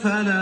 الفلاح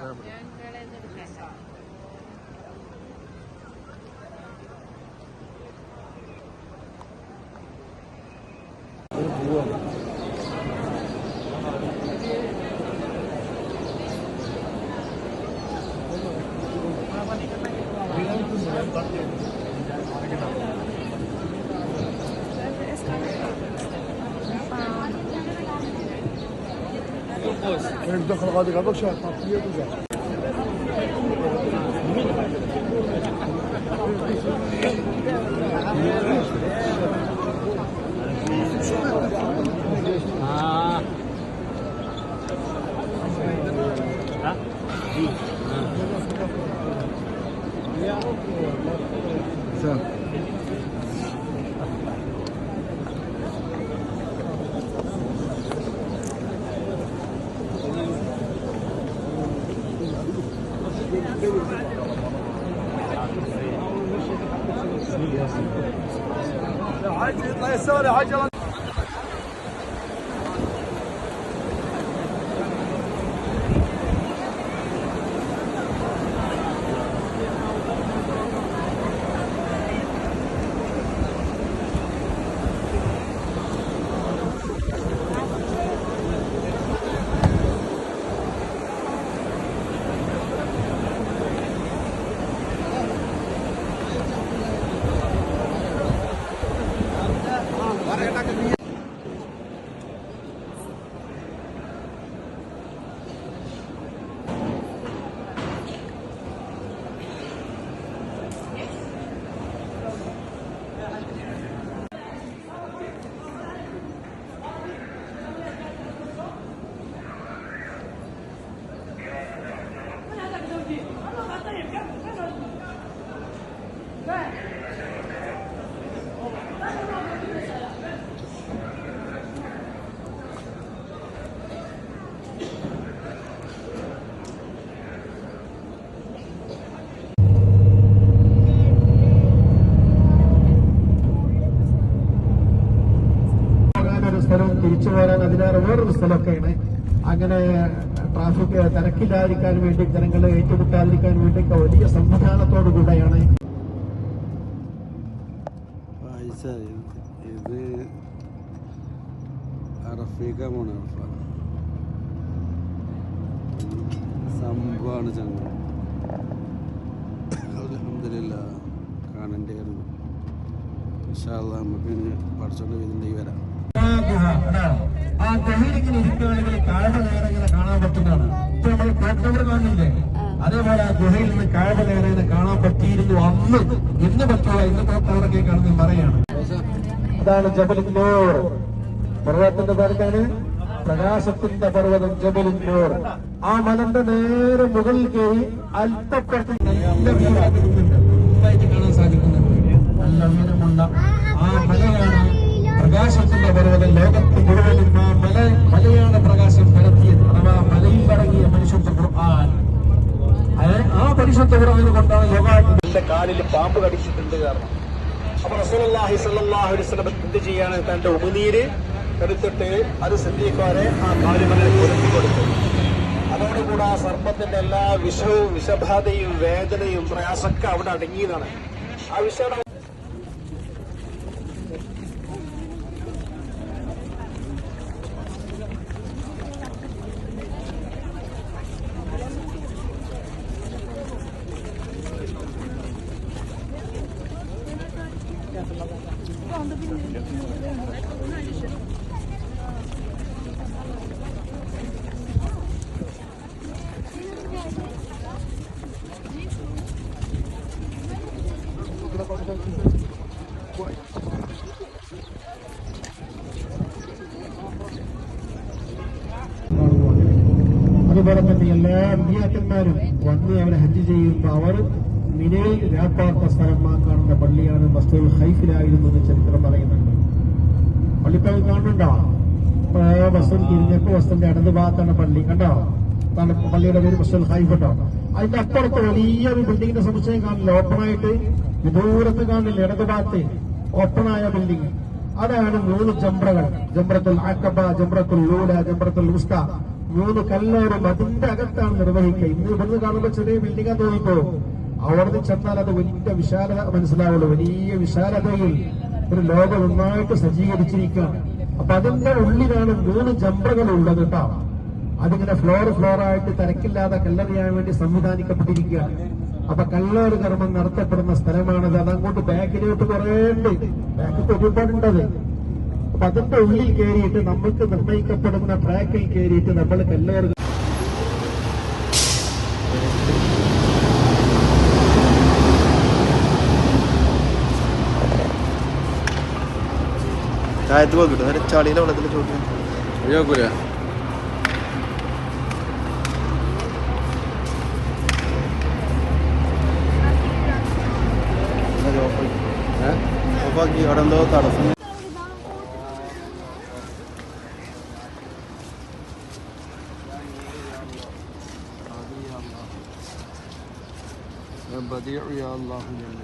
É câmera. دخل غادي غابك شهر طاقية وجا عجل يطلع يساري عجل തിരിച്ചു പോരാൻ അതിലേറെ വേറൊരു സ്ഥലമൊക്കെയാണ്. അങ്ങനെ ട്രാഫിക് തിരക്കില്ലാതിരിക്കാൻ വേണ്ടി ജനങ്ങളെ ഏറ്റുമുട്ടാതിരിക്കാൻ വേണ്ടി വലിയ സംവിധാനത്തോടു കൂടെയാണ്. ഇത് സംഭവമാണ് ചങ്ങ കാണേണ്ടിയായിരുന്നു ഇൻഷാല്ല നമുക്ക് പഠിച്ചോണ്ട് ഇതിന്റെ വരാം. ആ ഗുഹയിലിങ്ങനെ ഇരിക്കുകയാണെങ്കിൽ കാഴ്ച നേരെ ഇങ്ങനെ കാണാൻ പറ്റുന്നതാണ് ഇപ്പൊ നമ്മൾ കാട്ടവർ കാണുന്നില്ലേ അതേപോലെ ആ ഗുഹയിൽ നിന്ന് കാഴ്ച നേരെ ഇങ്ങനെ കാണാൻ പറ്റിയിരുന്നു അന്ന് ഇന്ന് പറ്റുക ഇന്ന് തോട്ടവരൊക്കെ കാണുന്ന പറയാണ് അതാണ് ജബലിന്നോർ പർവതത്തിന്റെ പേർക്കാണ് പ്രകാശത്തിന്റെ പർവതം ജബലിന്നോർ ആ മലന്റെ നേരെ മുകളിൽ കയറി അല്പപ്പുറത്ത് നല്ല കാണാൻ സാധിക്കുന്നുണ്ട്. നല്ല ഉയരമുള്ള ആ മലയാണ് പ്രകാശത്തിന്റെ പർവതം ലോകത്ത് മുഴുവനും ആ മല മലയാണ് പ്രകാശം പരത്തിയത്. അഥവാ മലയിൽ അടങ്ങിയ പരിശുദ്ധ ഖുർആൻ. ആ പരിശുദ്ധ ഖുർആൻ കൊണ്ടാണ് ലോകത്തിന്റെ കാലിൽ പാമ്പ് കടിച്ചിട്ടുണ്ട് കാരണം. അപ്പൊ റസൂലുള്ളാഹി സ്വല്ലല്ലാഹു അലൈഹി വസല്ലം എന്ത് ചെയ്യാണ്? തന്റെ ഉമിനീര് എടുത്തിട്ട് അത് സിദ്ദീഖാരെ ആ കാലുമല കൊടുത്തു കൊടുത്തു. അതോടുകൂടെ ആ സർപ്പത്തിന്റെ എല്ലാ വിഷവും വിഷബാധയും വേദനയും പ്രയാസമൊക്കെ അവിടെ അടങ്ങിയതാണ്. ആ വിഷം അതുപോലെ തന്നെ എല്ലാ അമ്പിയാക്കന്മാരും വന്ന് അവരെ ഹജ്ജ് ചെയ്യുമ്പോൾ അവർ മിനയിൽ രാപ്പാർത്ത സ്ഥലമാ കാണുന്ന പള്ളിയാണ് മസ്തുൽ ഹൈഫിലായിരുന്നു എന്ന് ചരിത്രം പറയുന്നുണ്ട്. പള്ളിപ്പഴം കാണുന്നുണ്ടോ? ബസ്സും തിരിഞ്ഞപ്പോ വസ്തുവിന്റെ ഇടത് ഭാഗത്താണ് പള്ളി. കണ്ടോ? പള്ളിയുടെ പേര് മസ്തൂൽ ഹൈഫ് ഉണ്ടോ അതിന്റെ അപ്പുറത്ത് വലിയൊരു ബിൽഡിങ്ങിന്റെ സമുച്ചയം കാണില്ല ഓപ്പണായിട്ട് വിദൂരത്ത് കാണില്ല ഇടത് ഭാഗത്ത് ഓപ്പണായ ബിൽഡിംഗ് അതാണ് മൂന്ന് ജംബ്രകൾ ജംബ്രത്തുൽ ആക്കബ ജംബ്രത്തുൽ ലൂല ജംബ്രത്തുൽ ഉസ്ത. മൂന്ന് കല്ലോറും അതിന്റെ അകത്താണ് നിർവഹിക്കുക. ഇന്ന് ഇവിടുന്ന് കാണുമ്പോൾ ചെറിയ ബിൽഡിംഗ് തോന്നിപ്പോ. അവിടുന്ന് ചെന്നാൽ അത് വലിയ വിശാലത മനസ്സിലാവുള്ളൂ. വലിയ വിശാലതയിൽ ഒരു ലോകം നന്നായിട്ട് സജ്ജീകരിച്ചിരിക്കുകയാണ് അപ്പൊ അതിന്റെ ഉള്ളിലാണ് മൂന്ന് ജമ്പകൾ ഉള്ളത് കേട്ടോ അതിങ്ങനെ ഫ്ലോർ ആയിട്ട് തിരക്കില്ലാതെ കല്ലെറിയാൻ വേണ്ടി സംവിധാനിക്കപ്പെട്ടിരിക്കുകയാണ് അപ്പൊ കല്ലേറ് കർമ്മം നടത്തപ്പെടുന്ന സ്ഥലമാണത്. അതങ്ങോട്ട് ബാക്കിലോട്ട് കുറേ ഉണ്ട് ബാക്കിൽ ഒരുപാടുണ്ടത് അപ്പൊ അതിന്റെ ഉള്ളിൽ കയറിയിട്ട് നമ്മൾക്ക് നിർണയിക്കപ്പെടുന്ന ട്രാക്കിൽ കയറിയിട്ട് നമ്മൾ കല്ലേറുക താഴത്ത് പോകിട്ടു നേരെ ചളിയിലെ വെള്ളത്തിൽ ചോദിക്കും ഒഴിവാക്കൂല. ഓഫാക്കി അവിടെ എന്തോ തടസ്സം. بديع يا الله جل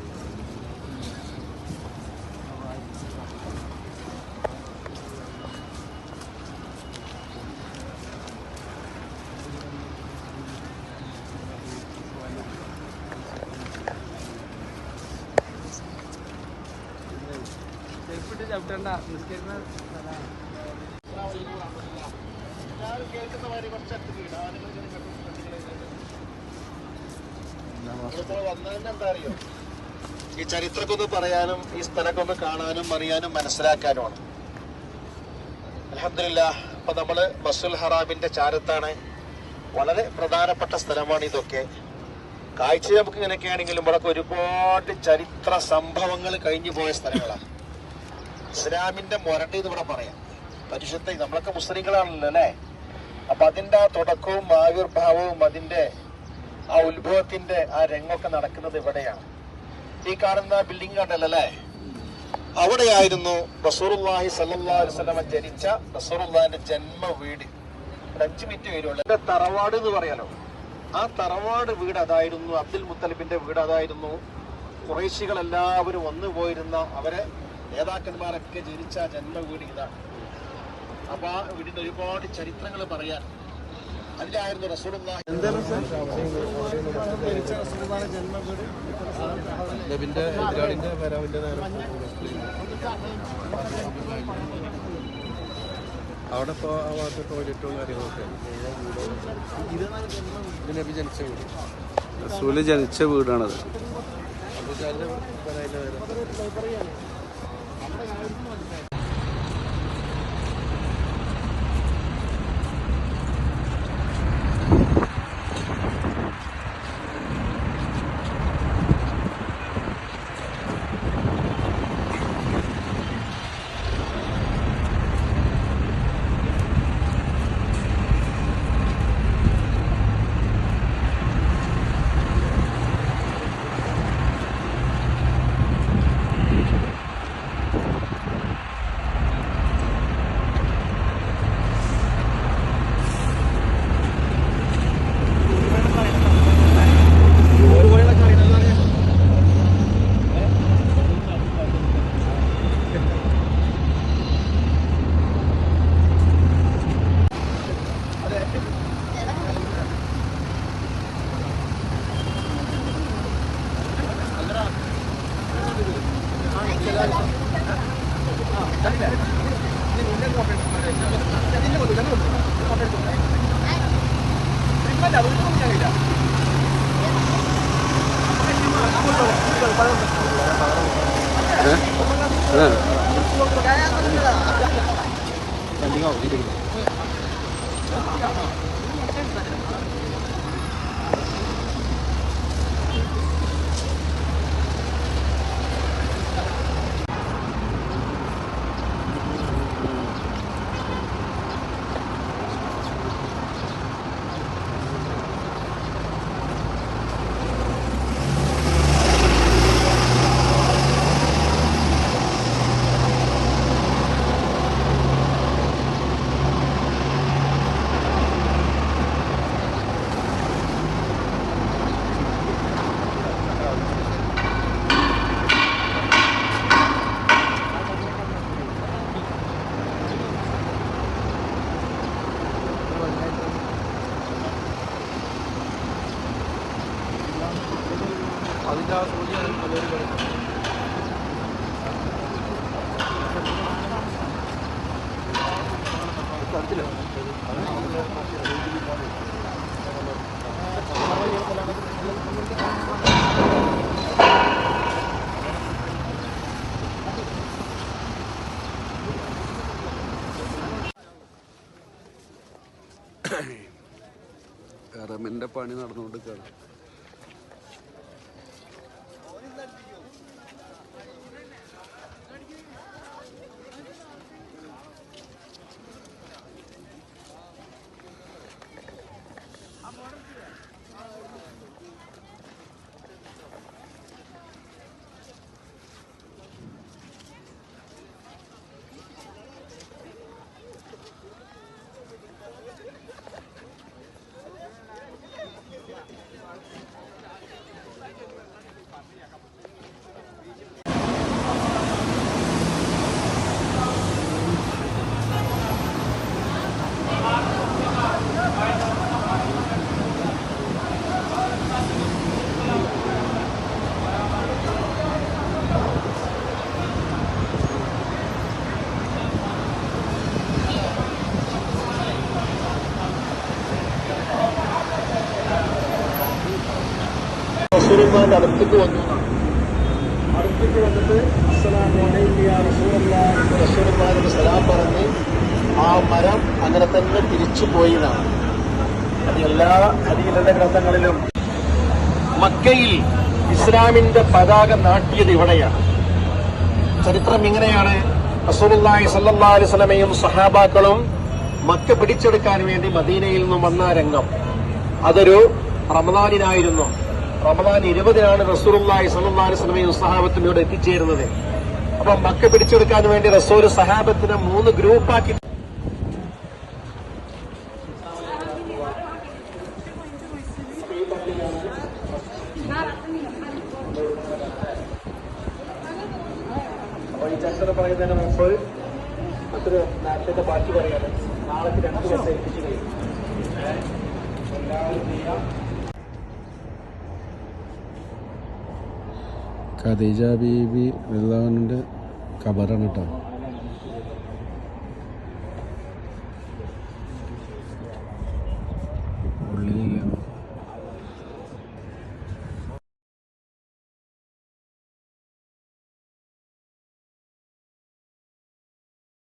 ഈ ചരിത്രമൊക്കെ പറയാനും ഈ സ്ഥലമൊക്കെ കാണാനും അറിയാനും മനസ്സിലാക്കാനുമാണ്. അലഹമില്ല അപ്പൊ നമ്മൾ ബസുൽ ഹറാമിന്റെ ചാരത്താണ്. വളരെ പ്രധാനപ്പെട്ട സ്ഥലമാണ് ഇതൊക്കെ. കാഴ്ച നമുക്ക് ഇങ്ങനെയൊക്കെയാണെങ്കിലും ഇവിടെ ഒരുപാട് ചരിത്ര സംഭവങ്ങൾ കഴിഞ്ഞു പോയ സ്ഥലങ്ങളാണ് ഇസ്ലാമിന്റെ മൊരട്ട് എന്ന് ഇവിടെ പറയാം. പരിശുദ്ധ നമ്മളൊക്കെ മുസ്ലിങ്ങളാണല്ലോ അല്ലേ? അപ്പൊ അതിന്റെ ആ തുടക്കവും ആവിർഭാവവും അതിന്റെ ആ ഉത്ഭവത്തിന്റെ ആ രംഗമൊക്കെ നടക്കുന്നത് ഇവിടെയാണ്. ഈ കാണുന്ന ബിൽഡിംഗ് കണ്ടല്ലോ അവിടെയായിരുന്നു ബസൂറുല്ലാഹി സല്ലാ അലൈഹി വസല്ലമ ജനിച്ച ബസൂറുല്ലാന്റെ ജന്മ വീട് അഞ്ച് മിനിറ്റ് വരുള്ളൂ തറവാട് എന്ന് പറയാലോ. ആ തറവാട് വീട് അതായിരുന്നു അബ്ദുൽ മുത്തലിബിന്റെ വീട് അതായിരുന്നു. കുറേശികൾ എല്ലാവരും വന്നു പോയിരുന്ന അവരെ നേതാക്കന്മാരൊക്കെ ജനിച്ച ജന്മ വീട് ഇതാണ്. അപ്പൊ ആ വീടിന്റെ ഒരുപാട് ചരിത്രങ്ങൾ പറയാൻ അതിലായിരുന്നു നബിന്റെ എതിരാളിന്റെ വരാവിന്റെ നേരം അവിടെ ഇപ്പോൾ ആ ഭാഗത്ത് ടോയ്ലറ്റും കാര്യങ്ങളൊക്കെ. ഇത് നബി ജനിച്ച വീട്. റസൂൽ ജനിച്ച വീടാണത്. അബുജാലിന്റെ വരവിന്റെ 가자 우리 수영장이자. പണി നടന്നുകൊണ്ടിരിക്കുകയാണ്. റസൂലുള്ളാഹിന്റെ അടുത്തേക്ക് വന്നു അടുത്തേക്ക് വന്നിട്ട് റസൂലുള്ളാഹിനോട് സലാം പറഞ്ഞ് ആ മരം അങ്ങനെ തന്നെ തിരിച്ചു പോയി അത് എല്ലാ ഹദീസിന്റെ ഗ്രന്ഥങ്ങളിലും മക്കയിൽ ഇസ്ലാമിന്റെ പതാക നാട്ടിയത് ഇവിടെയാണ്. ചരിത്രം ഇങ്ങനെയാണ്. റസൂലുള്ളാഹി സല്ലല്ലാഹു അലൈഹി വസല്ലമയും സഹാബാക്കളും മക്ക പിടിച്ചെടുക്കാൻ വേണ്ടി മദീനയിൽ നിന്നും വന്ന രംഗം. അതൊരു റമദാനിനായിരുന്നു റമദാൻ ഇരുപതിനാണ് സല്ലല്ലാഹു അലൈഹി വസല്ലമയും സഹാബത്തും ഇവിടെ എത്തിച്ചേരുന്നത്. അപ്പൊ മക്ക പിടിച്ചെടുക്കാൻ വേണ്ടി റസൂൽ സഹാബത്തിനെ മൂന്ന് ഗ്രൂപ്പാക്കി. പറയുന്നതിന് മുമ്പ് അത്ര നേരത്തെ ബാക്കി നാളെ എല്ലാവരും ചെയ്യാം ഖദീജ ബീബി റിലാവിന്റെ ഖബറാണ് കേട്ടോ